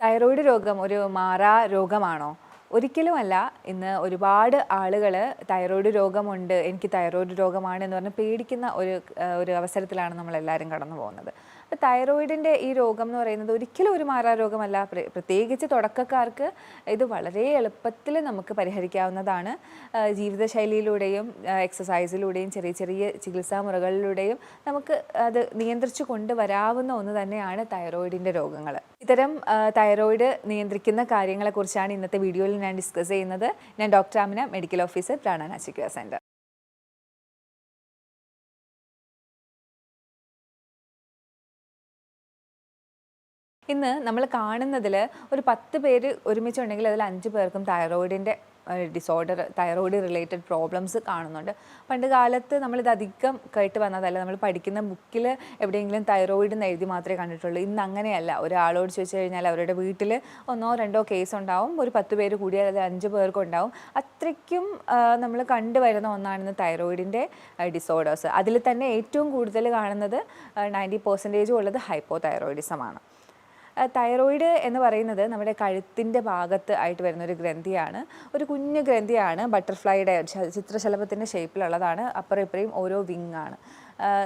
Thyroid രോഗം ഒരു മാറാ രോഗമാണോ? ഒരിക്കലുമല്ല. ഇന്ന് ഒരുപാട് ആളുകൾ തൈറോയ്ഡ് രോഗമുണ്ട് എനിക്ക് തൈറോയ്ഡ് രോഗമാണ് എന്ന് പറഞ്ഞ് പേടിക്കുന്ന ഒരു ഒരു അവസരത്തിലാണ് നമ്മളെല്ലാവരും കടന്നു പോകുന്നത് തൈറോയിഡിന്റെ ഈ രോഗം എന്ന് പറയുന്നത് ഒരിക്കലും ഒരു മാറാ രോഗമല്ല പ്രത്യേകിച്ച് തുടക്കക്കാർക്ക് ഇത് വളരെ എളുപ്പത്തിൽ നമുക്ക് പരിഹരിക്കാവുന്നതാണ്. ജീവിതശൈലിയിലൂടെയും എക്സസൈസിലൂടെയും ചെറിയ ചെറിയ ചികിത്സാ മുറകളിലൂടെയും നമുക്ക് അത് നിയന്ത്രിച്ചു കൊണ്ടുവരാവുന്ന ഒന്ന് തന്നെയാണ് തൈറോയിഡിന്റെ രോഗങ്ങൾ. ഇത്തരം തൈറോയിഡ് നിയന്ത്രിക്കുന്ന കാര്യങ്ങളെക്കുറിച്ചാണ് ഇന്നത്തെ വീഡിയോയിൽ ഞാൻ ഡിസ്കസ് ചെയ്യുന്നത്. ഞാൻ ഡോക്ടർ അമിന മെഡിക്കൽ ഓഫീസർ പ്രാണനാചിക്യ സെന്റർ ഇന്ന് നമ്മൾ കാണുന്നതിൽ ഒരു പത്ത് പേര് ഒരുമിച്ചുണ്ടെങ്കിൽ അതിൽ അഞ്ച് പേർക്കും തൈറോയിഡിന്റെ ഡിസോർഡർ തൈറോയിഡ് റിലേറ്റഡ് പ്രോബ്ലംസ് കാണുന്നുണ്ട്. പണ്ട് കാലത്ത് നമ്മളിത് അധികം കേട്ട് വന്നതല്ല. നമ്മൾ പഠിക്കുന്ന ബുക്കിൽ എവിടെയെങ്കിലും തൈറോയിഡ് എന്ന് എഴുതി മാത്രമേ കണ്ടിട്ടുള്ളൂ. ഇന്ന് അങ്ങനെയല്ല. ഒരാളോട് ചോദിച്ചു കഴിഞ്ഞാൽ അവരുടെ വീട്ടിൽ ഒന്നോ രണ്ടോ കേസ് ഉണ്ടാവും. ഒരു പത്ത് പേര് കൂടിയാൽ അത് അഞ്ച് പേർക്കും ഉണ്ടാവും. അത്രയ്ക്കും നമ്മൾ കണ്ടുവരുന്ന ഒന്നാണ് തൈറോയിഡിന്റെ ഡിസോർഡേഴ്സ് അതിൽ തന്നെ ഏറ്റവും കൂടുതൽ കാണുന്നത് നയന്റി പെർസെന്റേജും ഉള്ളത് ഹൈപ്പോ തൈറോയിഡിസമാണ് തൈറോയിഡ് എന്ന് പറയുന്നത് നമ്മുടെ കഴുത്തിന്റെ ഭാഗത്ത് ആയിട്ട് വരുന്ന ഒരു ഗ്രന്ഥിയാണ്. ഒരു കുഞ്ഞു ഗ്രന്ഥിയാണ്. ബട്ടർഫ്ലൈയുടെ ചിത്രശലഭത്തിന്റെ ഷേപ്പിലുള്ളതാണ്. അപ്പുറം ഇപ്പുറയും ഓരോ വിങ്ങാണ്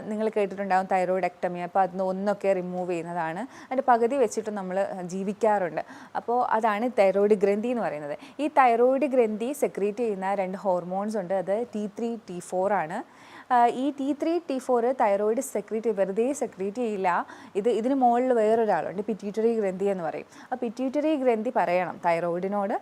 നിങ്ങൾ കേട്ടിട്ടുണ്ടാകും തൈറോയിഡ് എക്ടമി അപ്പോൾ അതിന് ഒന്നൊക്കെ റിമൂവ് ചെയ്യുന്നതാണ്. അതിന്റെ പകുതി വെച്ചിട്ട് നമ്മൾ ജീവിക്കാറുണ്ട്. അപ്പോൾ അതാണ് തൈറോയിഡ് ഗ്രന്ഥി എന്ന് പറയുന്നത്. ഈ തൈറോയിഡ് ഗ്രന്ഥി സെക്രീറ്റ് ചെയ്യുന്ന രണ്ട് ഹോർമോൺസ് ഉണ്ട്. അത് ടി ത്രീ ടി ഫോർ ആണ്. ഈ T three T four thyroid secrete വെറുതെ സെക്രീറ്റ് ചെയ്യില്ല. ഇത് ഇതിന് മുകളിൽ വേറൊരാളുണ്ട് പിറ്റ്യൂട്ടറി ഗ്രന്ഥി എന്ന് പറയും. ആ പിറ്റ്യൂട്ടറി ഗ്രന്ഥി പറയണം തൈറോയിഡിനോട്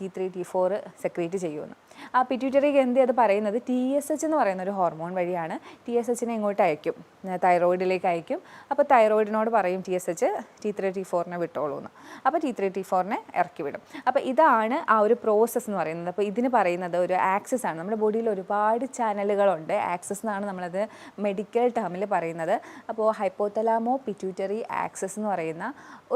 T three T four secrete ചെയ്യുമെന്ന്. ആ പിറ്റ്യൂട്ടറി ഗ്രന്ഥി അത് പറയുന്നത് ടി എസ് എച്ച് എന്ന് പറയുന്ന ഒരു ഹോർമോൺ വഴിയാണ്. ടി എസ് എച്ചിനെ ഇങ്ങോട്ട് അയക്കും തൈറോയിഡിലേക്ക് അയക്കും. അപ്പോൾ തൈറോയിഡിനോട് പറയും T S H T three T ഫോറിനെ വിട്ടോളൂ എന്ന് അപ്പോൾ ടി ത്രീ ടി ഫോറിനെ ഇറക്കി വിടും. അപ്പോൾ ഇതാണ് ആ ഒരു പ്രോസസ്സ് എന്ന് പറയുന്നത്. അപ്പോൾ ഇതിന് പറയുന്നത് ഒരു ആക്സസ് ആണ്. നമ്മുടെ ബോഡിയിൽ ഒരുപാട് ചാനലുകളുണ്ട് ആക്സസ് എന്നാണ് നമ്മളത് മെഡിക്കൽ ടേമിൽ പറയുന്നത്. അപ്പോൾ ഹൈപ്പോതലാമോ പിറ്റ്യൂട്ടറി ആക്സസ് എന്ന് പറയുന്ന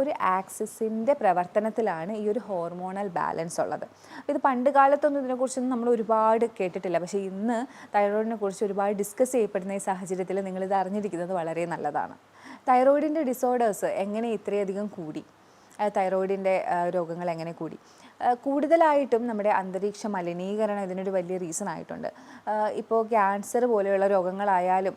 ഒരു ആക്സസിന്റെ പ്രവർത്തനത്തിലാണ് ഈ ഒരു ഹോർമോണൽ ബാലൻസ് ഉള്ളത്. ഇത് പണ്ട് കാലത്തൊന്നും ഇതിനെക്കുറിച്ചൊന്നും നമ്മൾ ഒരുപാട് കേട്ടിട്ടില്ല. പക്ഷേ ഇന്ന് തൈറോയിഡിനെ കുറിച്ച് ഒരുപാട് ഡിസ്കസ് ചെയ്യപ്പെടുന്ന ഈ സാഹചര്യത്തിൽ നിങ്ങളിത് അറിഞ്ഞിരിക്കുന്നത് വളരെ നല്ലതാണ്. തൈറോയിഡിന്റെ ഡിസോർഡേഴ്സ് എങ്ങനെ ഇത്രയധികം കൂടി? തൈറോയിഡിന്റെ രോഗങ്ങൾ എങ്ങനെ കൂടി? കൂടുതലായിട്ടും നമ്മുടെ അന്തരീക്ഷ മലിനീകരണം ഇതിനൊരു വലിയ റീസൺ ആയിട്ടുണ്ട്. ഇപ്പോൾ ക്യാൻസർ പോലെയുള്ള രോഗങ്ങളായാലും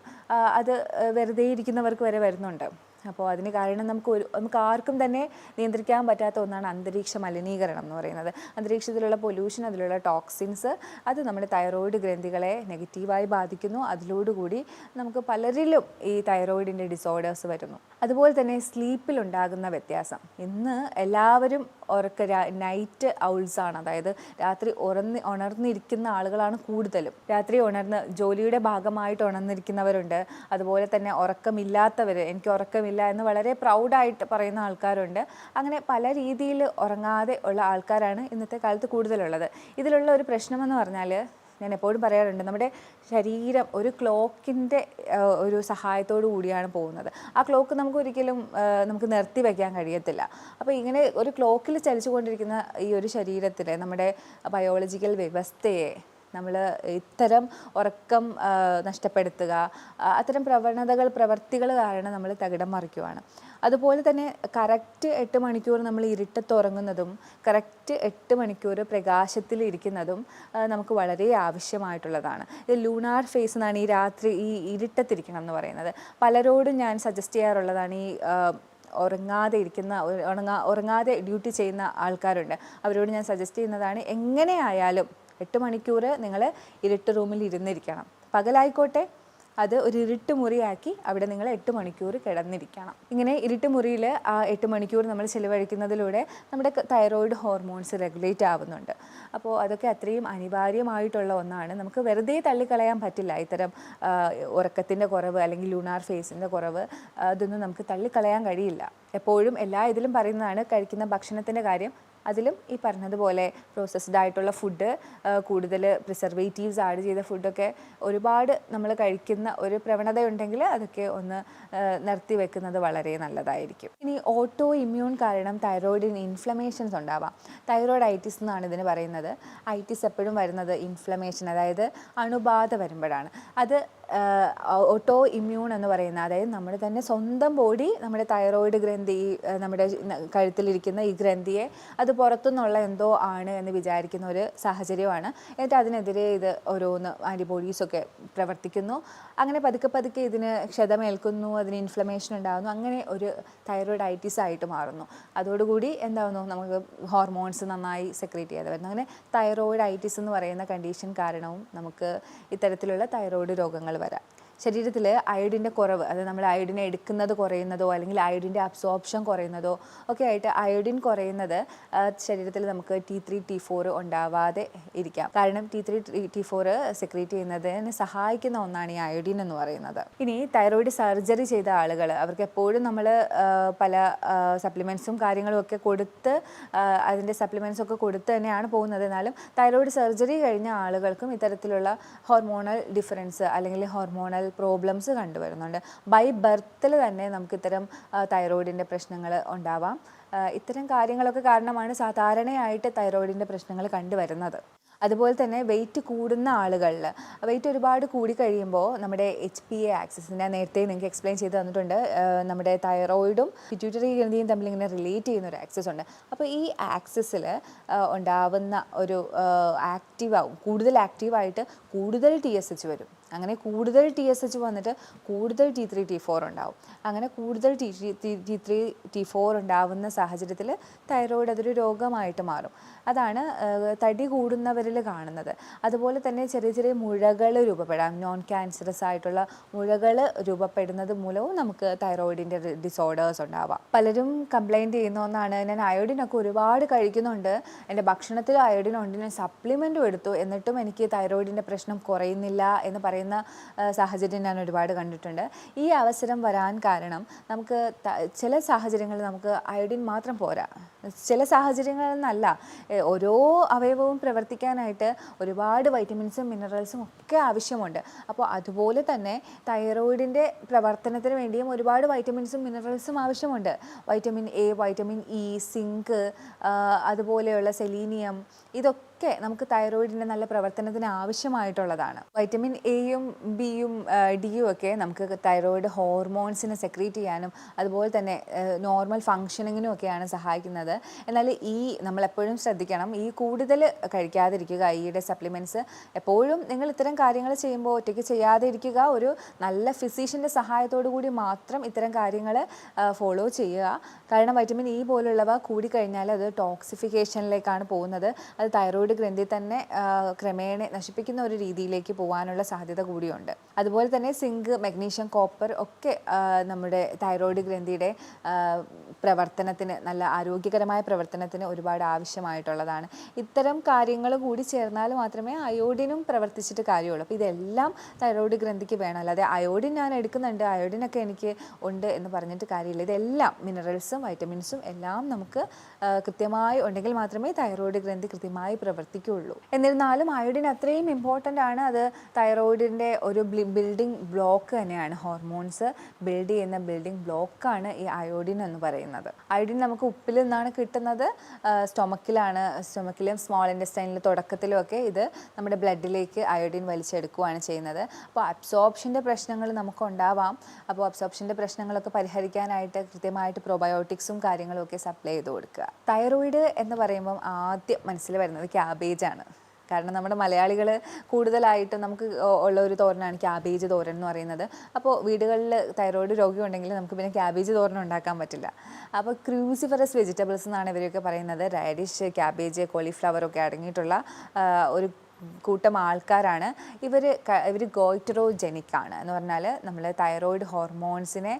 അത് വെറുതെ ഇരിക്കുന്നവർക്ക് വരെ വരുന്നുണ്ട്. അപ്പോൾ അതിന് കാരണം നമുക്ക് ഒരു നമുക്ക് ആർക്കും തന്നെ നിയന്ത്രിക്കാൻ പറ്റാത്ത ഒന്നാണ് അന്തരീക്ഷ മലിനീകരണം എന്ന് പറയുന്നത്. അന്തരീക്ഷത്തിലുള്ള പൊല്യൂഷൻ അതിലുള്ള ടോക്സിൻസ് അത് നമ്മുടെ തൈറോയിഡ് ഗ്രന്ഥികളെ നെഗറ്റീവായി ബാധിക്കുന്നു. അതിലോടുകൂടി നമുക്ക് പലരിലും ഈ തൈറോയിഡിന്റെ ഡിസോർഡേഴ്സ് വരുന്നു. അതുപോലെ തന്നെ സ്ലീപ്പിലുണ്ടാകുന്ന വ്യത്യാസം. ഇന്ന് എല്ലാവരും ഉറക്ക നൈറ്റ് ഔൾസ് ആണ്. അതായത് രാത്രി ഉറന്ന് ഉണർന്നിരിക്കുന്ന ആളുകളാണ് കൂടുതലും. രാത്രി ഉണർന്ന് ജോലിയുടെ ഭാഗമായിട്ട് ഉണർന്നിരിക്കുന്നവരുണ്ട്. അതുപോലെ തന്നെ ഉറക്കമില്ലാത്തവർ എനിക്ക് ഉറക്കമില്ല എന്ന് വളരെ പ്രൗഡായിട്ട് പറയുന്ന ആൾക്കാരുണ്ട്. അങ്ങനെ പല രീതിയിൽ ഉറങ്ങാതെ ഉള്ള ആൾക്കാരാണ് ഇന്നത്തെ കാലത്ത് കൂടുതലുള്ളത്. ഇതിലുള്ള ഒരു പ്രശ്നമെന്ന് പറഞ്ഞാൽ ഞാൻ എപ്പോഴും പറയാറുണ്ട് നമ്മുടെ ശരീരം ഒരു ക്ലോക്കിന്റെ ഒരു സഹായത്തോടു കൂടിയാണ് പോകുന്നത്. ആ ക്ലോക്ക് നമുക്ക് ഒരിക്കലും നമുക്ക് നിർത്തി വയ്ക്കാൻ കഴിയത്തില്ല. അപ്പോൾ ഇങ്ങനെ ഒരു ക്ലോക്കിൽ ചലിച്ചുകൊണ്ടിരിക്കുന്ന ഈ ഒരു ശരീരത്തിലെ നമ്മുടെ ബയോളജിക്കൽ വ്യവസ്ഥയെ നമ്മൾ ഇത്തരം ഉറക്കം നഷ്ടപ്പെടുത്തുക അത്തരം പ്രവണതകൾ പ്രവർത്തികൾ കാരണം നമ്മൾ തകിടം മറിക്കുവാണ്. അതുപോലെ തന്നെ കറക്റ്റ് എട്ട് മണിക്കൂർ നമ്മൾ ഇരുട്ടത്ത് ഉറങ്ങുന്നതും കറക്റ്റ് എട്ട് മണിക്കൂർ പ്രകാശത്തിൽ ഇരിക്കുന്നതും നമുക്ക് വളരെ ആവശ്യമായിട്ടുള്ളതാണ്. ഇത് ലൂണാർ ഫേസ് എന്നാണ് ഈ രാത്രി ഈ ഇരുട്ടത്തിരിക്കണം എന്ന് പറയുന്നത്. പലരോടും ഞാൻ സജസ്റ്റ് ചെയ്യാറുള്ളതാണ് ഈ ഉറങ്ങാതെ ഇരിക്കുന്ന ഉറങ്ങാ ഉറങ്ങാതെ ഡ്യൂട്ടി ചെയ്യുന്ന ആൾക്കാരുണ്ട്. അവരോട് ഞാൻ സജസ്റ്റ് ചെയ്യുന്നതാണ് എങ്ങനെയായാലും എട്ട് മണിക്കൂർ നിങ്ങൾ ഇരുട്ട് റൂമിൽ ഇരുന്നിരിക്കണം. പകലായിക്കോട്ടെ. അത് ഒരു ഇരുട്ട് മുറിയാക്കി അവിടെ നിങ്ങൾ എട്ട് മണിക്കൂർ കിടന്നിരിക്കണം. ഇങ്ങനെ ഇരുട്ട് മുറിയിൽ ആ എട്ട് മണിക്കൂർ നമ്മൾ ചിലവഴിക്കുന്നതിലൂടെ നമ്മുടെ തൈറോയിഡ് ഹോർമോൺസ് റെഗുലേറ്റ് ആവുന്നുണ്ട്. അപ്പോൾ അതൊക്കെ അത്രയും അനിവാര്യമായിട്ടുള്ള ഒന്നാണ്. നമുക്ക് വെറുതെ തള്ളിക്കളയാൻ പറ്റില്ല. ഇത്തരം ഉറക്കത്തിന്റെ കുറവ് അല്ലെങ്കിൽ ലൂണാർ ഫേസിന്റെ കുറവ് അതൊന്നും നമുക്ക് തള്ളിക്കളയാൻ കഴിയില്ല. എപ്പോഴും എല്ലാ ഇതിലും പറയുന്നതാണ് കഴിക്കുന്ന ഭക്ഷണത്തിന്റെ കാര്യം അതിലും ഈ പറഞ്ഞതുപോലെ പ്രോസസ്ഡ് ആയിട്ടുള്ള ഫുഡ് കൂടുതൽ പ്രിസർവേറ്റീവ്സ് ആഡ് ചെയ്ത ഫുഡൊക്കെ ഒരുപാട് നമ്മൾ കഴിക്കുന്ന ഒരു പ്രവണതയുണ്ടെങ്കിൽ അതൊക്കെ ഒന്ന് നിർത്തി വെക്കുന്നത് വളരെ നല്ലതായിരിക്കും. ഇനി ഓട്ടോ ഇമ്മ്യൂൺ കാരണം തൈറോയിഡിന് ഇൻഫ്ലമേഷൻസ് ഉണ്ടാവാം. തൈറോയിഡൈറ്റിസ് എന്നാണ് ഇതിന് പറയുന്നത്. ഐറ്റിസ് എപ്പോഴും വരുന്നത് ഇൻഫ്ലമേഷൻ അതായത് അണുബാധ വരുമ്പോഴാണ്. അത് ഓട്ടോ ഇമ്മ്യൂൺ എന്ന് പറയുന്ന അതായത് നമ്മുടെ തന്നെ സ്വന്തം ബോഡി നമ്മുടെ തൈറോയിഡ് ഗ്രന്ഥി നമ്മുടെ കഴുത്തിലിരിക്കുന്ന ഈ ഗ്രന്ഥിയെ അത് പുറത്തുനിന്നുള്ള എന്തോ ആണ് എന്ന് വിചാരിക്കുന്ന ഒരു സാഹചര്യമാണ്. എന്നിട്ട് അതിനെതിരെ ഇത് ഓരോന്ന് ആന്റിബോഡീസൊക്കെ പ്രവർത്തിക്കുന്നു. അങ്ങനെ പതുക്കെ പതുക്കെ ഇതിന് ക്ഷതമേൽക്കുന്നു അതിന് ഇൻഫ്ലമേഷൻ ഉണ്ടാകുന്നു അങ്ങനെ ഒരു തൈറോയിഡൈറ്റിസ് ആയിട്ട് മാറുന്നു. അതോടുകൂടി എന്താകുന്നു നമുക്ക് ഹോർമോൺസ് നന്നായി സെക്രേറ്റ് ചെയ്യാതെ വരുന്നു. അങ്ങനെ തൈറോയിഡൈറ്റിസ് എന്ന് പറയുന്ന കണ്ടീഷൻ കാരണവും നമുക്ക് ഇത്തരത്തിലുള്ള തൈറോയിഡ് രോഗങ്ങൾ വരാം. ശരീരത്തിൽ അയോഡിന്റെ കുറവ് അതായത് നമ്മൾ അയോഡിനെ എടുക്കുന്നത് കുറയുന്നതോ അല്ലെങ്കിൽ അയോഡിന്റെ അബ്സോർപ്ഷൻ കുറയുന്നതോ ഒക്കെ ആയിട്ട് അയോഡിൻ കുറയുന്നത് ശരീരത്തിൽ നമുക്ക് ടി ത്രീ ടി ഫോർ ഉണ്ടാവാതെ ഇരിക്കാം. കാരണം T three T four secrete ചെയ്യുന്നതിന് സഹായിക്കുന്ന ഒന്നാണ് ഈ അയോഡിൻ എന്ന് പറയുന്നത്. ഇനി തൈറോയിഡ് സർജറി ചെയ്ത ആളുകൾ അവർക്ക് എപ്പോഴും നമ്മൾ പല സപ്ലിമെൻസും കാര്യങ്ങളും ഒക്കെ കൊടുത്ത് അതിന്റെ സപ്ലിമെൻസ് ഒക്കെ കൊടുത്ത് തന്നെയാണ് പോകുന്നത്. എന്നാലും തൈറോയിഡ് സർജറി കഴിഞ്ഞ ആളുകൾക്കും ഇത്തരത്തിലുള്ള ഹോർമോണൽ ഡിഫറൻസ് അല്ലെങ്കിൽ ഹോർമോണൽ പ്രോബ്ലംസ് കണ്ടുവരുന്നുണ്ട്. ബൈ ബർത്തിൽ തന്നെ നമുക്ക് ഇത്തരം തൈറോയിഡിന്റെ പ്രശ്നങ്ങൾ ഉണ്ടാവാം. ഇത്തരം കാര്യങ്ങളൊക്കെ കാരണമാണ് സാധാരണയായിട്ട് തൈറോയിഡിന്റെ പ്രശ്നങ്ങൾ കണ്ടുവരുന്നത്. അതുപോലെ തന്നെ വെയിറ്റ് കൂടുന്ന ആളുകളിൽ വെയിറ്റ് ഒരുപാട് കൂടി കഴിയുമ്പോൾ നമ്മുടെ എച്ച് പി എ ആക്സിസ് ഞാൻ നേരത്തെ നിങ്ങൾക്ക് എക്സ്പ്ലെയിൻ ചെയ്ത് തന്നിട്ടുണ്ട്. നമ്മുടെ തൈറോയിഡും പിറ്റ്യൂട്ടറി ഗ്രന്ഥിയും തമ്മിൽ ഇങ്ങനെ റിലേറ്റ് ചെയ്യുന്ന ഒരു ആക്സിസ് ഉണ്ട്. അപ്പോൾ ഈ ആക്സിസിൽ ഉണ്ടാവുന്ന ഒരു ആക്റ്റീവ് ആവും കൂടുതൽ ആക്റ്റീവായിട്ട് കൂടുതൽ ടി എസ് എച്ച് വരും. അങ്ങനെ കൂടുതൽ ടി എസ് എച്ച് വന്നിട്ട് കൂടുതൽ ടി ത്രീ ടി ഫോർ ഉണ്ടാവും. അങ്ങനെ കൂടുതൽ T T three T four ഉണ്ടാവുന്ന സാഹചര്യത്തിൽ തൈറോയിഡ് അതൊരു രോഗമായിട്ട് മാറും. അതാണ് തടി കൂടുന്നവരിൽ കാണുന്നത്. അതുപോലെ തന്നെ ചെറിയ ചെറിയ മുഴകൾ രൂപപ്പെടാം. നോൺ ക്യാൻസറസ് ആയിട്ടുള്ള മുഴകൾ രൂപപ്പെടുന്നത് മൂലവും നമുക്ക് തൈറോയിഡിന്റെ ഡിസോർഡേഴ്സ് ഉണ്ടാവാം. പലരും കംപ്ലൈന്റ് ചെയ്യുന്ന ഒന്നാണ് ഞാൻ അയോഡിനൊക്കെ ഒരുപാട് കഴിക്കുന്നുണ്ട്. എന്റെ ഭക്ഷണത്തിൽ അയോഡിൻ ഉണ്ട്. ഞാൻ സപ്ലിമെന്റും എടുത്തു. എന്നിട്ടും എനിക്ക് തൈറോയിഡിന്റെ പ്രശ്നം കുറയുന്നില്ല എന്ന് പറയുന്ന സാഹചര്യം ഞാൻ ഒരുപാട് കണ്ടിട്ടുണ്ട്. ഈ അവസരം വരാൻ കാരണം നമുക്ക് ചില സാഹചര്യങ്ങളിൽ നമുക്ക് അയോഡിൻ മാത്രം പോരാ. ചില സാഹചര്യങ്ങളിൽ നിന്നല്ല ഓരോ അവയവവും പ്രവർത്തിക്കാനായിട്ട് ഒരുപാട് വൈറ്റമിൻസും മിനറൽസും ഒക്കെ ആവശ്യമുണ്ട്. അപ്പോൾ അതുപോലെ തന്നെ തൈറോയിഡിന്റെ പ്രവർത്തനത്തിന് വേണ്ടിയും ഒരുപാട് വൈറ്റമിൻസും മിനറൽസും ആവശ്യമുണ്ട്. Vitamin A vitamin E zinc അതുപോലെയുള്ള സെലീനിയം ഇതൊക്കെ നമുക്ക് തൈറോയിഡിന്റെ നല്ല പ്രവർത്തനത്തിന് ആവശ്യമായിട്ടുള്ളതാണ്. വൈറ്റമിൻ എയും ബിയും ഡിയും ഒക്കെ നമുക്ക് തൈറോയിഡ് ഹോർമോൺസിനെ സെക്രീറ്റ് ചെയ്യാനും അതുപോലെ തന്നെ നോർമൽ ഫങ്ഷനിങ്ങിനും ഒക്കെയാണ് സഹായിക്കുന്നത്. എന്നാൽ ഈ നമ്മളെപ്പോഴും ശ്രദ്ധിക്കണം ഈ കൂടുതൽ കഴിക്കാതിരിക്കുക ഈയുടെ സപ്ലിമെന്റ്സ് എപ്പോഴും നിങ്ങൾ ഇത്തരം കാര്യങ്ങൾ ചെയ്യുമ്പോൾ ഒറ്റയ്ക്ക് ചെയ്യാതെ ഇരിക്കുക ഒരു നല്ല ഫിസീഷ്യന്റെ സഹായത്തോടു കൂടി മാത്രം ഇത്തരം കാര്യങ്ങൾ ഫോളോ ചെയ്യുക. കാരണം വൈറ്റമിൻ ഇ പോലുള്ളവ കൂടിക്കഴിഞ്ഞാൽ അത് ടോക്സിഫിക്കേഷനിലേക്കാണ് പോകുന്നത്. അത് തൈറോയിഡ് ഗ്രന്ഥി തന്നെ ക്രമേണ നശിപ്പിക്കുന്ന ഒരു രീതിയിലേക്ക് പോകാനുള്ള സാധ്യത കൂടിയുണ്ട്. അതുപോലെ തന്നെ സിങ്ക് മഗ്നീഷ്യം കോപ്പർ ഒക്കെ നമ്മുടെ തൈറോയ്ഡ് ഗ്രന്ഥിയുടെ പ്രവർത്തനത്തിന് നല്ല ആരോഗ്യകരമായ പ്രവർത്തനത്തിന് ഒരുപാട് ആവശ്യമായിട്ടുള്ളതാണ്. ഇത്തരം കാര്യങ്ങൾ കൂടി ചേർന്നാൽ മാത്രമേ അയോഡിനും പ്രവർത്തിച്ചിട്ട് കാര്യമുള്ളൂ. അപ്പോൾ ഇതെല്ലാം തൈറോയ്ഡ് ഗ്രന്ഥിക്ക് വേണം. അല്ലാതെ അയോഡിൻ ഞാൻ എടുക്കുന്നുണ്ട് അയോഡിനൊക്കെ എനിക്ക് ഉണ്ട് എന്ന് പറഞ്ഞിട്ട് കാര്യമില്ല. ഇതെല്ലാം മിനറൽസും വൈറ്റമിൻസും എല്ലാം നമുക്ക് കൃത്യമായി ഉണ്ടെങ്കിൽ മാത്രമേ തൈറോയ്ഡ് ഗ്രന്ഥി കൃത്യമായി പ്രവർത്തിക്കുകയുള്ളൂ. എന്നിരുന്നാലും അയോഡിൻ അത്രയും ഇമ്പോർട്ടന്റ് ആണ്. അത് തൈറോയിഡിന്റെ ഒരു ബിൽഡിംഗ് ബ്ലോക്ക് തന്നെയാണ്. ഹോർമോൺസ് ബിൽഡ് ചെയ്യുന്ന ബിൽഡിംഗ് ബ്ലോക്കാണ് ഈ അയോഡിൻ എന്ന് പറയുന്നത്. അയോഡിൻ നമുക്ക് ഉപ്പിൽ നിന്നാണ് കിട്ടുന്നത്. സ്റ്റൊമക്കിലാണ് സ്റ്റൊമക്കിലും സ്മോൾ ഇൻഡസ്റ്റൈനിലും തുടക്കത്തിലും ഒക്കെ ഇത് നമ്മുടെ ബ്ലഡിലേക്ക് അയോഡിൻ വലിച്ചെടുക്കുകയാണ് ചെയ്യുന്നത്. അപ്പോൾ അബ്സോർപ്ഷന്റെ പ്രശ്നങ്ങൾ നമുക്ക് ഉണ്ടാവാം. അപ്പോൾ അബ്സോർപ്ഷന്റെ പ്രശ്നങ്ങളൊക്കെ പരിഹരിക്കാനായിട്ട് കൃത്യമായിട്ട് പ്രോബയോട്ടിക്സും കാര്യങ്ങളും ഒക്കെ സപ്ലൈ ചെയ്ത് കൊടുക്കുക. തൈറോയിഡ് എന്ന് പറയുമ്പം ആദ്യം മനസ്സിൽ വരുന്നത് ക്യാബേജാണ് കാരണം നമ്മുടെ മലയാളികൾ കൂടുതലായിട്ടും നമുക്ക് ഉള്ള ഒരു തോരനാണ് ക്യാബേജ് തോരൻ എന്ന് പറയുന്നത്. അപ്പോൾ വീടുകളിൽ തൈറോയിഡ് രോഗി ഉണ്ടെങ്കിൽ നമുക്ക് പിന്നെ ക്യാബേജ് തോരൻ ഉണ്ടാക്കാൻ പറ്റില്ല. അപ്പോൾ ക്രൂസിഫറസ് വെജിറ്റബിൾസ് എന്നാണ് ഇവരൊക്കെ പറയുന്നത്. റാഡിഷ് ക്യാബേജ് കോളിഫ്ലവർ ഒക്കെ അടങ്ങിയിട്ടുള്ള ഒരു കൂട്ടം ആൾക്കാരാണ്. ഇവർ ഇവർ ഗോയിട്രോജെനിക് ആണ് എന്ന് പറഞ്ഞാൽ നമ്മൾ തൈറോയിഡ് ഹോർമോൺസിനെ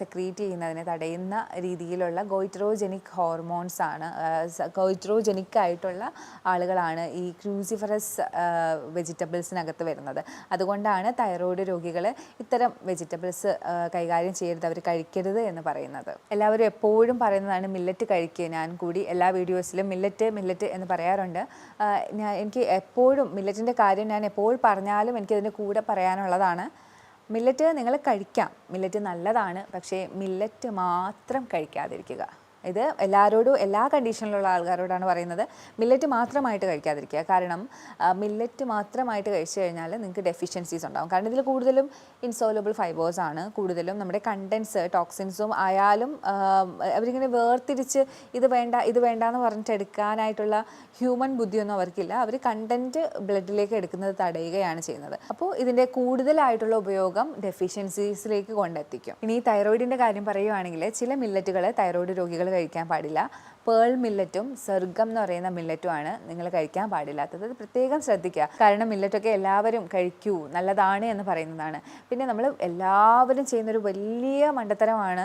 സെക്രീറ്റ് ചെയ്യുന്നതിനെ തടയുന്ന രീതിയിലുള്ള ഗോയിട്രോജെനിക് ഹോർമോൺസ് ആണ് ഗോയിട്രോജെനിക് ആയിട്ടുള്ള ആളുകളാണ് ഈ ക്രൂസിഫറസ് വെജിറ്റബിൾസിനകത്ത് വരുന്നത്. അതുകൊണ്ടാണ് തൈറോയിഡ് രോഗികൾ ഇത്തരം വെജിറ്റബിൾസ് കൈകാര്യം ചെയ്യരുത് അവർ കഴിക്കരുത് എന്ന് പറയുന്നത്. എല്ലാവരും എപ്പോഴും പറയുന്നതാണ് മില്ലറ്റ് കഴിക്കുക ഞാൻ കൂടി എല്ലാ വീഡിയോസിലും മില്ലറ്റ് മില്ലറ്റ് എന്ന് പറയാറുണ്ട്. ഞാൻ എനിക്ക് എപ്പോഴും മില്ലറ്റിന്റെ കാര്യം ഞാൻ എപ്പോൾ പറഞ്ഞാലും എനിക്കതിന്റെ കൂടെ പറയാനുള്ളതാണ്. മില്ലറ്റ് നിങ്ങൾ കഴിക്കാം. മില്ലറ്റ് നല്ലതാണ്. പക്ഷേ മില്ലറ്റ് മാത്രം കഴിക്കാതിരിക്കുക. ഇത് എല്ലാവരോടും എല്ലാ കണ്ടീഷനിലുള്ള ആൾക്കാരോടാണ് പറയുന്നത്. മില്ലറ്റ് മാത്രമായിട്ട് കഴിക്കാതിരിക്കുക. കാരണം മില്ലറ്റ് മാത്രമായിട്ട് കഴിച്ചു കഴിഞ്ഞാൽ നിങ്ങൾക്ക് ഡെഫിഷ്യൻസീസ് ഉണ്ടാകും കാരണം ഇതിൽ കൂടുതലും ഇൻസോലബിൾ ഫൈബേഴ്സ് ആണ്. കൂടുതലും നമ്മുടെ കണ്ടൻസ് ടോക്സിൻസും ആയാലും അവരിങ്ങനെ വേർതിരിച്ച് ഇത് വേണ്ട ഇത് വേണ്ട എന്ന് പറഞ്ഞിട്ട് എടുക്കാനായിട്ടുള്ള ഹ്യൂമൻ ബുദ്ധിയൊന്നും അവർക്കില്ല. അവർ കണ്ടന്റ് ബ്ലഡിലേക്ക് എടുക്കുന്നത് തടയുകയാണ് ചെയ്യുന്നത്. അപ്പോൾ ഇതിന്റെ കൂടുതലായിട്ടുള്ള ഉപയോഗം ഡെഫിഷ്യൻസീസിലേക്ക് കൊണ്ടെത്തിക്കും. ഇനി തൈറോയിഡിന്റെ കാര്യം പറയുകയാണെങ്കിൽ ചില മില്ലറ്റുകൾ തൈറോയിഡ് രോഗികൾ കഴിക്കാൻ പാടില്ല. പേൾ മില്ലറ്റും സ്വർഗം എന്ന് പറയുന്ന മില്ലറ്റുമാണ് നിങ്ങൾ കഴിക്കാൻ പാടില്ലാത്തത്. അത് പ്രത്യേകം ശ്രദ്ധിക്കുക. കാരണം മില്ലറ്റൊക്കെ എല്ലാവരും കഴിക്കൂ നല്ലതാണ് എന്ന് പറയുന്നതാണ്. പിന്നെ നമ്മൾ എല്ലാവരും ചെയ്യുന്നൊരു വലിയ മണ്ടത്തരമാണ്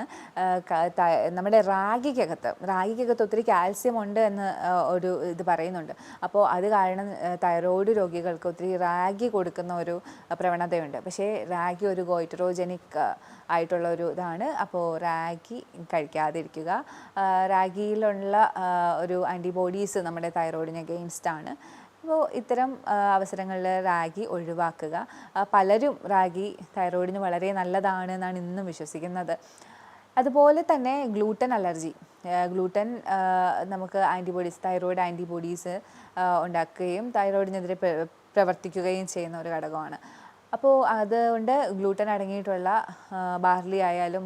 നമ്മുടെ റാഗിക്കകത്ത്. റാഗിക്കകത്ത് ഒത്തിരി കാൽസ്യം ഉണ്ട് എന്ന് ഒരു ഇത് പറയുന്നുണ്ട്. അപ്പോൾ അത് കാരണം തൈറോയ്ഡ് രോഗികൾക്ക് ഒത്തിരി റാഗി കൊടുക്കുന്ന ഒരു പ്രവണതയുണ്ട്. പക്ഷേ റാഗി ഒരു ഗോയിട്രോജനിക് ആയിട്ടുള്ള ഒരു ഇതാണ്. അപ്പോൾ റാഗി കഴിക്കാതിരിക്കുക. റാഗിയിലുള്ള ആ, ഒരു ആന്റിബോഡീസ് നമ്മുടെ തൈറോയിഡിന് അഗെയിൻസ്റ്റ് ആണ്. അപ്പോൾ ഇത്തരം അവസരങ്ങളിൽ റാഗി ഒഴിവാക്കുക. പലരും റാഗി തൈറോയിഡിന് വളരെ നല്ലതാണ് എന്നാണ് ഇന്നും വിശ്വസിക്കുന്നത്. അതുപോലെ തന്നെ ഗ്ലൂട്ടൻ അലർജി ഗ്ലൂട്ടൻ നമുക്ക് ആന്റിബോഡീസ് തൈറോയിഡ് ആന്റിബോഡീസ് ഉണ്ടാക്കുകയും തൈറോയിഡിനെതിരെ പ്രവർത്തിക്കുകയും ചെയ്യുന്ന ഒരു ഘടകമാണ്. അപ്പോൾ അതുകൊണ്ട് ഗ്ലൂട്ടൻ അടങ്ങിയിട്ടുള്ള ബാർലി ആയാലും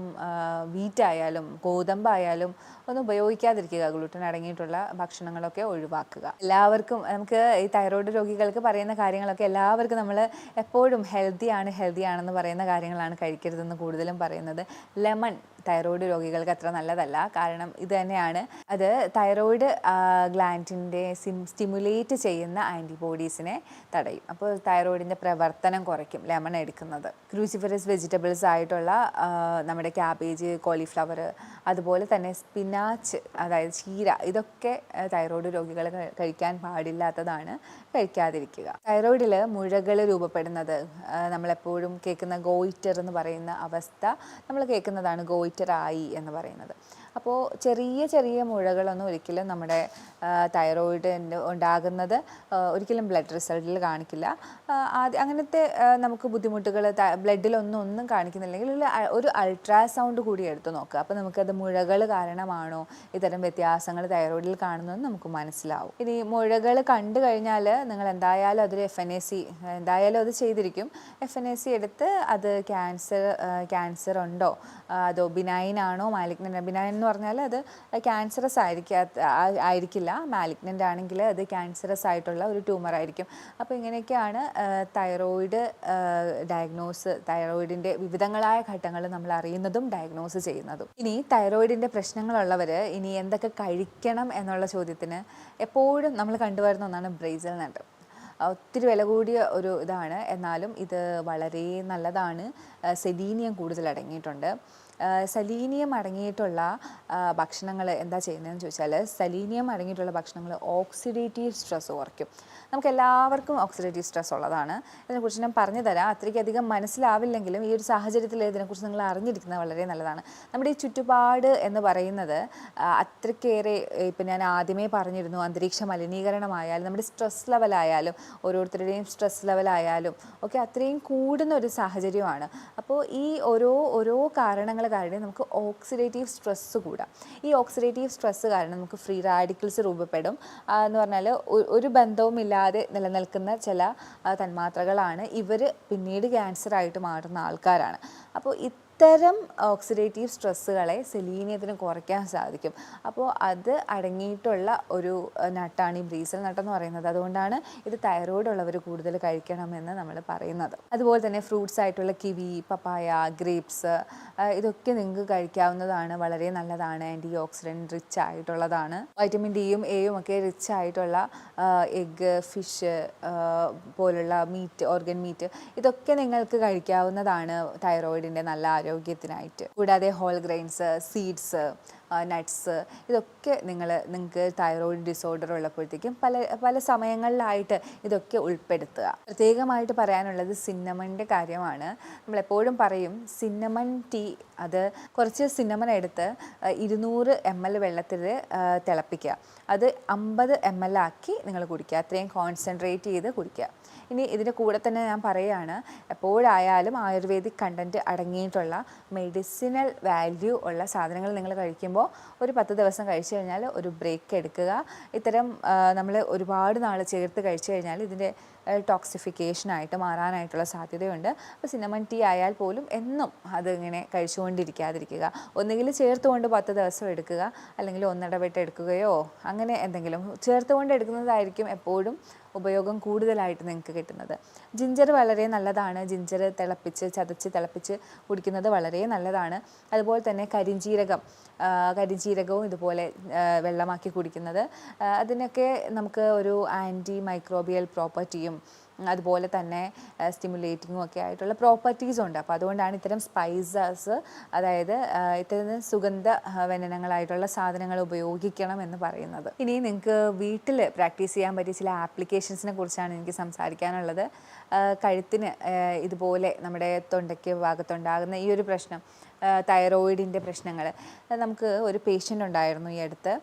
വീറ്റ് ആയാലും ഗോതമ്പായാലും ഒന്നും ഉപയോഗിക്കാതിരിക്കുക. ഗ്ലൂട്ടൻ അടങ്ങിയിട്ടുള്ള ഭക്ഷണങ്ങളൊക്കെ ഒഴിവാക്കുക. എല്ലാവർക്കും നമുക്ക് ഈ തൈറോയ്ഡ് രോഗികൾക്ക് പറയുന്ന കാര്യങ്ങളൊക്കെ എല്ലാവർക്കും നമ്മൾ എപ്പോഴും ഹെൽത്തി ആണ് ഹെൽത്തി പറയുന്ന കാര്യങ്ങളാണ് കഴിക്കരുതെന്ന് കൂടുതലും പറയുന്നത്. ലെമൺ തൈറോയ്ഡ് രോഗികൾക്ക് അത്ര നല്ലതല്ല. കാരണം ഇത് തന്നെയാണ്. അത് തൈറോയ്ഡ് ഗ്ലാൻഡിന്റെ സ്റ്റിമുലേറ്റ് ചെയ്യുന്ന ആന്റിബോഡീസിനെ തടയും. അപ്പോൾ തൈറോയിഡിന്റെ പ്രവർത്തനം കുറയ്ക്കും ലെമൺ എടുക്കുന്നത്. ക്രൂസിഫറസ് വെജിറ്റബിൾസ് ആയിട്ടുള്ള നമ്മുടെ ക്യാബേജ് കോളിഫ്ലവർ അതുപോലെ തന്നെ സ്പിനാച്ച് അതായത് ചീര ഇതൊക്കെ തൈറോയ്ഡ് രോഗികൾ കഴിക്കാൻ പാടില്ലാത്തതാണ് കഴിക്കാതിരിക്കുക തൈറോയിഡിൽ മുഴകൾ രൂപപ്പെടുന്നത് നമ്മളെപ്പോഴും കേൾക്കുന്ന ഗോയിറ്റർ എന്ന് പറയുന്ന അവസ്ഥ നമ്മൾ കേൾക്കുന്നതാണ് ഗോയിറ്റർ ആയി എന്ന് പറയുന്നത്. അപ്പോൾ ചെറിയ ചെറിയ മുഴകളൊന്നും ഒരിക്കലും നമ്മുടെ തൈറോയിഡ് ഉണ്ടാകുന്നത് ഒരിക്കലും ബ്ലഡ് റിസൾട്ടിൽ കാണിക്കില്ല. ആദ്യ- അങ്ങനത്തെ നമുക്ക് ബുദ്ധിമുട്ടുകൾ ബ്ലഡിലൊന്നും ഒന്നും കാണിക്കുന്നില്ലെങ്കിൽ ഒരു അൾട്രാസൗണ്ട് കൂടി എടുത്തു നോക്കുക. അപ്പോൾ നമുക്കത് മുഴകൾ കാരണമാണോ ഇത്തരം വ്യത്യാസങ്ങൾ തൈറോയിഡിൽ കാണുന്നതെന്ന് നമുക്ക് മനസ്സിലാവും. ഇനി മുഴകൾ കണ്ടു കഴിഞ്ഞാൽ നിങ്ങൾ എന്തായാലും അതൊരു എഫ് എൻ എ സി എന്തായാലും അത് ചെയ്തിരിക്കും. എഫ് എൻ എ സി എടുത്ത് അത് ക്യാൻസർ ക്യാൻസർ ഉണ്ടോ അതോ ബിനൈൻ ആണോ മാലിഗ്നന്റ് ബിനൈൻ എന്ന് പറഞ്ഞാൽ അത് ക്യാൻസറസ് ആയിരിക്കാത്ത ആയിരിക്കില്ല. മാലിഗ്നന്റ് ആണെങ്കിൽ അത് ക്യാൻസറസ് ആയിട്ടുള്ള ഒരു ട്യൂമർ ആയിരിക്കും. അപ്പോൾ ഇങ്ങനെയൊക്കെയാണ് തൈറോയിഡ് ഡയഗ്നോസ് തൈറോയിഡിന്റെ വിവിധങ്ങളായ ഘട്ടങ്ങൾ നമ്മൾ അറിയുന്നതും ഡയഗ്നോസ് ചെയ്യുന്നതും. ഇനി തൈറോയിഡിന്റെ പ്രശ്നങ്ങളുള്ളവർ ഇനി എന്തൊക്കെ കഴിക്കണം എന്നുള്ള ചോദ്യത്തിന് എപ്പോഴും നമ്മൾ കണ്ടുവരുന്ന ഒന്നാണ് ബ്രേസൽ നട്ട്. ഒത്തിരി വില കൂടിയ ഒരു ഇതാണ്. എന്നാലും ഇത് വളരെ നല്ലതാണ്. സെലീനിയം കൂടുതൽ അടങ്ങിയിട്ടുണ്ട്. സലീനിയം അടങ്ങിയിട്ടുള്ള ഭക്ഷണങ്ങൾ എന്താ ചെയ്യുന്നതെന്ന് ചോദിച്ചാൽ സലീനിയം അടങ്ങിയിട്ടുള്ള ഭക്ഷണങ്ങൾ ഓക്സിഡേറ്റീവ് സ്ട്രെസ് കുറയ്ക്കും. നമുക്ക് എല്ലാവർക്കും ഓക്സിഡേറ്റീവ് സ്ട്രെസ് ഉള്ളതാണ്. ഇതിനെക്കുറിച്ച് ഞാൻ പറഞ്ഞു തരാം അത്രയ്ക്കധികം മനസ്സിലാവില്ലെങ്കിലും ഈ ഒരു സാഹചര്യത്തിൽ ഇതിനെക്കുറിച്ച് നിങ്ങൾ അറിഞ്ഞിരിക്കുന്നത് വളരെ നല്ലതാണ്. നമ്മുടെ ഈ ചുറ്റുപാട് എന്ന് പറയുന്നത് അത്രയ്ക്കേറെ ഇപ്പം ഞാൻ ആദ്യമേ പറഞ്ഞിരുന്നു അന്തരീക്ഷ മലിനീകരണമായാലും നമ്മുടെ സ്ട്രെസ് ലെവലായാലും ഓരോരുത്തരുടെയും സ്ട്രെസ് ലെവലായാലും ഒക്കെ അത്രയും കൂടുന്ന ഒരു സാഹചര്യമാണ്. അപ്പോൾ ഈ ഓരോ ഓരോ കാരണങ്ങൾ കാരണം നമുക്ക് ഓക്സിഡേറ്റീവ് സ്ട്രെസ് കൂടാം. ഈ ഓക്സിഡേറ്റീവ് സ്ട്രെസ് കാരണം നമുക്ക് ഫ്രീ റാഡിക്കൽസ് രൂപപ്പെടും. എന്ന് പറഞ്ഞാൽ ഒരു ബന്ധവുമില്ലാതെ നിലനിൽക്കുന്ന ചില തന്മാത്രകളാണ്. ഇവർ പിന്നീട് ക്യാൻസർ ആയിട്ട് മാറുന്ന ആൾക്കാരാണ്. അപ്പോൾ ഇത്തരം ഓക്സിഡേറ്റീവ് സ്ട്രെസ്സുകളെ സെലീനിയത്തിന് കുറയ്ക്കാൻ സാധിക്കും. അപ്പോൾ അത് അടങ്ങിയിട്ടുള്ള ഒരു നട്ടാണ് ഈ ബ്രീസൽ നട്ട് എന്ന് പറയുന്നത്. അതുകൊണ്ടാണ് ഇത് തൈറോയ്ഡ് ഉള്ളവർ കൂടുതൽ കഴിക്കണമെന്ന് നമ്മൾ പറയുന്നത്. അതുപോലെ തന്നെ ഫ്രൂട്ട്സ് ആയിട്ടുള്ള കിവി പപ്പായ ഗ്രേപ്സ് ഇതൊക്കെ നിങ്ങൾക്ക് കഴിക്കാവുന്നതാണ്. വളരെ നല്ലതാണ്. ആന്റി ഓക്സിഡന്റ് റിച്ച് ആയിട്ടുള്ളതാണ്. വൈറ്റമിൻ ഡിയും എയും ഒക്കെ റിച്ച് ആയിട്ടുള്ള എഗ്ഗ് ഫിഷ് പോലുള്ള മീറ്റ് ഓർഗൻ മീറ്റ് ഇതൊക്കെ നിങ്ങൾക്ക് കഴിക്കാവുന്നതാണ് തൈറോയിഡിന്റെ നല്ല ആരോഗ്യത്തിനായിട്ട്. കൂടാതെ ഹോൾ ഗ്രെയിൻസ് സീഡ്സ് നട്ട്സ് ഇതൊക്കെ നിങ്ങൾ നിങ്ങൾക്ക് തൈറോയിഡ് ഡിസോർഡർ ഉള്ളപ്പോഴത്തേക്കും പല പല സമയങ്ങളിലായിട്ട് ഇതൊക്കെ ഉൾപ്പെടുത്തുക. പ്രത്യേകമായിട്ട് പറയാനുള്ളത് സിന്നമണിന്റെ കാര്യമാണ്. നമ്മളെപ്പോഴും പറയും സിന്നമൺ ടീ അത് കുറച്ച് സിന്നമൺ എടുത്ത് ഇരുന്നൂറ് എം എൽ വെള്ളത്തിൽ തിളപ്പിക്കുക. അത് അമ്പത് എം എൽ ആക്കി നിങ്ങൾ കുടിക്കുക. അത്രയും കോൺസെൻട്രേറ്റ് ചെയ്ത് കുടിക്കുക. ഇനി ഇതിന്റെ കൂടെ തന്നെ ഞാൻ പറയുകയാണ് എപ്പോഴായാലും ആയുർവേദിക് കണ്ടന്റ് അടങ്ങിയിട്ടുള്ള മെഡിസിനൽ വാല്യൂ ഉള്ള സാധനങ്ങൾ നിങ്ങൾ കഴിക്കുമ്പോൾ വരുമ്പോൾ ഒരു പത്ത് ദിവസം കഴിച്ചു കഴിഞ്ഞാൽ ഒരു ബ്രേക്ക് എടുക്കുക. ഇത്തരം നമ്മൾ ഒരുപാട് നാൾ ചേർത്ത് കഴിച്ചു കഴിഞ്ഞാൽ ഇതിന്റെ ടോക്സിഫിക്കേഷനായിട്ട് മാറാനായിട്ടുള്ള സാധ്യതയുണ്ട്. അപ്പോൾ സിനമൺ ടീ ആയാൽ പോലും എന്നും അതിങ്ങനെ കഴിച്ചുകൊണ്ടിരിക്കാതിരിക്കുക. ഒന്നുകിൽ ചേർത്തുകൊണ്ട് പത്ത് ദിവസം എടുക്കുക അല്ലെങ്കിൽ ഒന്നിടവിട്ട് എടുക്കുകയോ അങ്ങനെ എന്തെങ്കിലും ചേർത്തുകൊണ്ട് എടുക്കുന്നതായിരിക്കും എപ്പോഴും ഉപയോഗം കൂടുതലായിട്ട് നിങ്ങൾക്ക് കിട്ടുന്നത്. ജിഞ്ചർ വളരെ നല്ലതാണ്. ജിഞ്ചർ തിളപ്പിച്ച് ചതച്ച് തിളപ്പിച്ച് കുടിക്കുന്നത് വളരെ നല്ലതാണ്. അതുപോലെ തന്നെ കരിഞ്ജീരകം കരിഞ്ജീരകവും ഇതുപോലെ വെള്ളമാക്കി കുടിക്കുന്നത്. അതിനൊക്കെ നമുക്ക് ഒരു ആന്റി മൈക്രോബിയൽ പ്രോപ്പർട്ടിയും അതുപോലെ തന്നെ സ്റ്റിമുലേറ്റിങ്ങും ഒക്കെ ആയിട്ടുള്ള പ്രോപ്പർട്ടീസ് ഉണ്ട്. അപ്പോൾ അതുകൊണ്ടാണ് ഇത്തരം സ്പൈസസ് അതായത് ഇത്തരം സുഗന്ധ വ്യഞ്ജനങ്ങളായിട്ടുള്ള സാധനങ്ങൾ ഉപയോഗിക്കണം എന്ന് പറയുന്നത്. ഇനി നിങ്ങൾക്ക് വീട്ടിൽ പ്രാക്ടീസ് ചെയ്യാൻ പറ്റിയ ചില ആപ്ലിക്കേഷൻസിനെ കുറിച്ചാണ് എനിക്ക് സംസാരിക്കാനുള്ളത്. കഴുത്തിന് ഇതുപോലെ നമ്മുടെ തൊണ്ടയ്ക്ക് ഭാഗത്തുണ്ടാകുന്ന ഈ ഒരു പ്രശ്നം തൈറോയിഡിന്റെ പ്രശ്നങ്ങൾ നമുക്ക് ഒരു പേഷ്യന്റ് ഉണ്ടായിരുന്നു ഈ അടുത്ത്.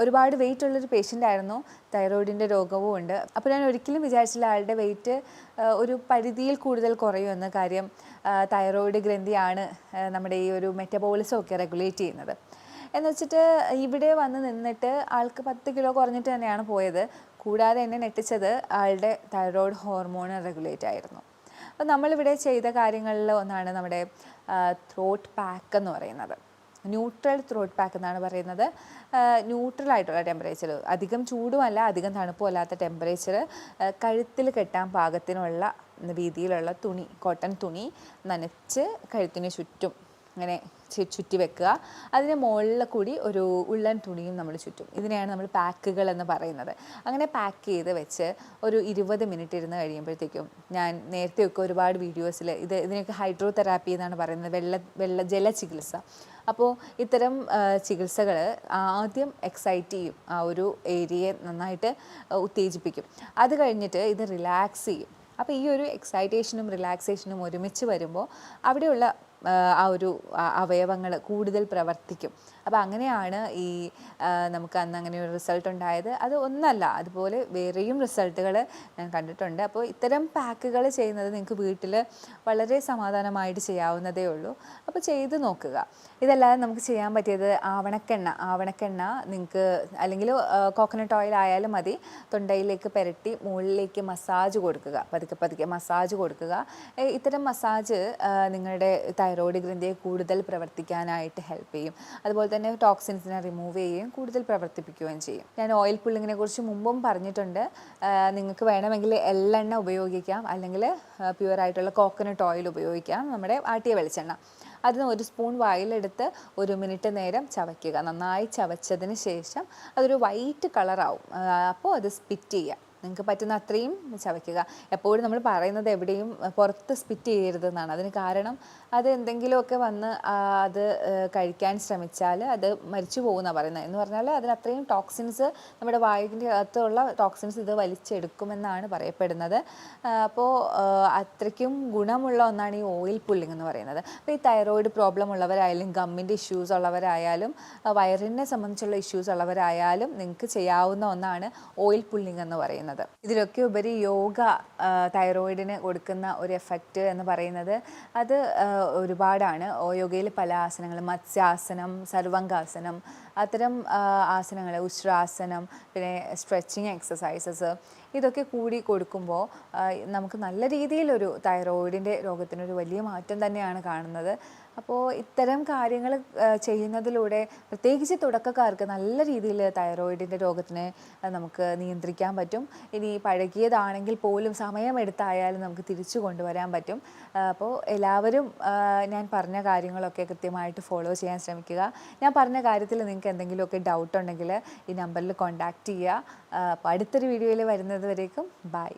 ഒരുപാട് വെയിറ്റ് ഉള്ളൊരു പേഷ്യന്റ് ആയിരുന്നു. തൈറോയിഡിന്റെ രോഗവും ഉണ്ട്. അപ്പോൾ ഞാൻ ഒരിക്കലും വിചാരിച്ചില്ല ആളുടെ വെയിറ്റ് ഒരു പരിധിയിൽ കൂടുതൽ കുറയുമെന്ന കാര്യം തൈറോയിഡ് ഗ്രന്ഥിയാണ് നമ്മുടെ ഈ ഒരു മെറ്റബോളിസം ഒക്കെ റെഗുലേറ്റ് ചെയ്യുന്നത്. എന്ന് വെച്ചിട്ട് ഇവിടെ വന്ന് നിന്നിട്ട് ആൾക്ക് പത്ത് കിലോ കുറഞ്ഞിട്ട് തന്നെയാണ് പോയത്. കൂടാതെ എന്നെ ഞെട്ടിച്ചത് ആളുടെ തൈറോയിഡ് ഹോർമോൺ റെഗുലേറ്റ് ആയിരുന്നു. അപ്പോൾ നമ്മളിവിടെ ചെയ്ത കാര്യങ്ങളിൽ ഒന്നാണ് നമ്മുടെ ത്രോട്ട് പാക്ക് എന്ന് പറയുന്നത്. ന്യൂട്രൽ ത്രോട്ട് പാക്ക് എന്നാണ് പറയുന്നത്. ന്യൂട്രൽ ആയിട്ടുള്ള ടെമ്പറേച്ചർ അധികം ചൂടുമല്ല അധികം തണുപ്പും അല്ലാത്ത ടെമ്പറേച്ചർ കഴുത്തിൽ കെട്ടാൻ പാകത്തിനുള്ള രീതിയിലുള്ള തുണി കോട്ടൺ തുണി നനച്ച് കഴുത്തിന് ചുറ്റും ഇങ്ങനെ ചു- ചുറ്റി വെക്കുക. അതിന് മുകളിൽ കൂടി ഒരു ഉള്ളൻ തുണിയും നമ്മൾ ചുറ്റും. ഇതിനെയാണ് നമ്മൾ പാക്കുകൾ എന്ന് പറയുന്നത്. അങ്ങനെ പാക്ക് ചെയ്ത് വെച്ച് ഒരു ഇരുപത് മിനിറ്റ് ഇരുന്ന് കഴിയുമ്പോഴത്തേക്കും ഞാൻ നേരത്തെയൊക്കെ ഒരുപാട് വീഡിയോസിൽ ഇത് ഇതിനൊക്കെ ഹൈഡ്രോ തെറാപ്പി എന്നാണ് പറയുന്നത്. വെള്ള വെള്ള ജല ചികിത്സ അപ്പോൾ ഇത്തരം ചികിത്സകൾ ആദ്യം എക്സൈറ്റ് ചെയ്യും. ആ ഒരു ഏരിയയെ നന്നായിട്ട് ഉത്തേജിപ്പിക്കും. അത് കഴിഞ്ഞിട്ട് ഇത് റിലാക്സ് ചെയ്യും. അപ്പോൾ ഈ ഒരു എക്സൈറ്റേഷനും റിലാക്സേഷനും ഒരുമിച്ച് വരുമ്പോൾ അവിടെയുള്ള ആ, ഒരു അവയവങ്ങൾ കൂടുതൽ പ്രവർത്തിക്കും. അപ്പോൾ അങ്ങനെയാണ് ഈ നമുക്ക് അന്ന് അങ്ങനെ ഒരു റിസൾട്ട് ഉണ്ടായത്. അത് ഒന്നല്ല അതുപോലെ വേറെയും റിസൾട്ടുകൾ ഞാൻ കണ്ടിട്ടുണ്ട്. അപ്പോൾ ഇത്തരം പാക്കുകൾ ചെയ്യുന്നത് നിങ്ങൾക്ക് വീട്ടിൽ വളരെ സമാധാനമായിട്ട് ചെയ്യാവുന്നതേ ഉള്ളൂ. അപ്പോൾ ചെയ്ത് നോക്കുക. ഇതല്ലാതെ നമുക്ക് ചെയ്യാൻ പറ്റിയത് ആവണക്കെണ്ണ. ആവണക്കെണ്ണ നിങ്ങൾക്ക് അല്ലെങ്കിൽ കോക്കനട്ട് ഓയിൽ ആയാലും മതി. തൊണ്ടയിലേക്ക് പുരട്ടി മുകളിലേക്ക് മസാജ് കൊടുക്കുക. പതുക്കെ പതുക്കെ മസാജ് കൊടുക്കുക. ഇത്തരം മസാജ് നിങ്ങളുടെ തൈറോയിഡ് ഗ്രന്ഥിയെ കൂടുതൽ പ്രവർത്തിക്കാനായിട്ട് ഹെൽപ്പ് ചെയ്യും. അതുപോലെ തന്നെ ടോക്സിൻസിനെ റിമൂവ് ചെയ്യുകയും കൂടുതൽ പ്രവർത്തിപ്പിക്കുകയും ചെയ്യും. ഞാൻ ഓയിൽ പുള്ളിങ്ങിനെ കുറിച്ച് മുമ്പും പറഞ്ഞിട്ടുണ്ട്. നിങ്ങൾക്ക് വേണമെങ്കിൽ എള്ളെണ്ണ ഉപയോഗിക്കാം. അല്ലെങ്കിൽ പ്യുവറായിട്ടുള്ള കോക്കനട്ട് ഓയിൽ ഉപയോഗിക്കാം. നമ്മുടെ ആട്ടിയ വെളിച്ചെണ്ണ. അതിന് ഒരു സ്പൂൺ വായിലെടുത്ത് ഒരു മിനിറ്റ് നേരം ചവയ്ക്കുക. നന്നായി ചവച്ചതിന് ശേഷം അതൊരു വൈറ്റ് കളറാവും അപ്പോൾ അത് സ്പിറ്റ് ചെയ്യുക നിങ്ങൾക്ക് പറ്റുന്ന അത്രയും ചവയ്ക്കുക. എപ്പോഴും നമ്മൾ പറയുന്നത് എവിടെയും പുറത്ത് സ്പിറ്റ് ചെയ്യരുതെന്നാണ്. അതിന് കാരണം അത് എന്തെങ്കിലുമൊക്കെ വന്ന് അത് കഴിക്കാൻ ശ്രമിച്ചാൽ അത് മരിച്ചു പോകുമെന്നാണ് പറയുന്നത്. എന്ന് പറഞ്ഞാൽ അതിന് അത്രയും ടോക്സിൻസ് നമ്മുടെ വായുവിന്റെ അകത്തുള്ള ടോക്സിൻസ് ഇത് വലിച്ചെടുക്കുമെന്നാണ് പറയപ്പെടുന്നത്. അപ്പോൾ അത്രയ്ക്കും ഗുണമുള്ള ഒന്നാണ് ഈ ഓയിൽ പുള്ളിങ് എന്ന് പറയുന്നത്. അപ്പോൾ ഈ തൈറോയിഡ് പ്രോബ്ലം ഉള്ളവരായാലും ഗമ്മിന്റെ ഇഷ്യൂസ് ഉള്ളവരായാലും വയറിനെ സംബന്ധിച്ചുള്ള ഇഷ്യൂസ് ഉള്ളവരായാലും നിങ്ങൾക്ക് ചെയ്യാവുന്ന ഒന്നാണ് ഓയിൽ പുള്ളിങ് എന്ന് പറയുന്നത്. ഇതിലൊക്കെ ഉപരി യോഗ തൈറോയിഡിന് കൊടുക്കുന്ന ഒരു എഫക്റ്റ് എന്ന് പറയുന്നത് അത് ഒരുപാടാണ്. യോഗയിൽ പല ആസനങ്ങൾ മത്സ്യാസനം സർവങ്കാസനം അത്തരം ആസനങ്ങൾ ഉശ്രാസനം പിന്നെ സ്ട്രെച്ചിങ് എക്സസൈസസ് ഇതൊക്കെ കൂടി കൊടുക്കുമ്പോൾ നമുക്ക് നല്ല രീതിയിലൊരു തൈറോയിഡിന്റെ രോഗത്തിനൊരു വലിയ മാറ്റം തന്നെയാണ് കാണുന്നത്. അപ്പോൾ ഇത്തരം കാര്യങ്ങൾ ചെയ്യുന്നതിലൂടെ പ്രത്യേകിച്ച് തുടക്കക്കാർക്ക് നല്ല രീതിയിൽ തൈറോയിഡിന്റെ രോഗത്തിനെ നമുക്ക് നിയന്ത്രിക്കാൻ പറ്റും. ഇനി പഴകിയതാണെങ്കിൽ പോലും സമയമെടുത്തായാലും നമുക്ക് തിരിച്ചു കൊണ്ടുവരാൻ പറ്റും. അപ്പോൾ എല്ലാവരും ഞാൻ പറഞ്ഞ കാര്യങ്ങളൊക്കെ കൃത്യമായിട്ട് ഫോളോ ചെയ്യാൻ ശ്രമിക്കുക. ഞാൻ പറഞ്ഞ കാര്യത്തിൽ നിങ്ങൾക്ക് എന്തെങ്കിലുമൊക്കെ ഡൗട്ട് ഉണ്ടെങ്കിൽ ഈ നമ്പറിൽ കോൺടാക്റ്റ് ചെയ്യുക. അപ്പോൾ അടുത്തൊരു വീഡിയോയിൽ വരുന്നത് വരേക്കും. ബൈ.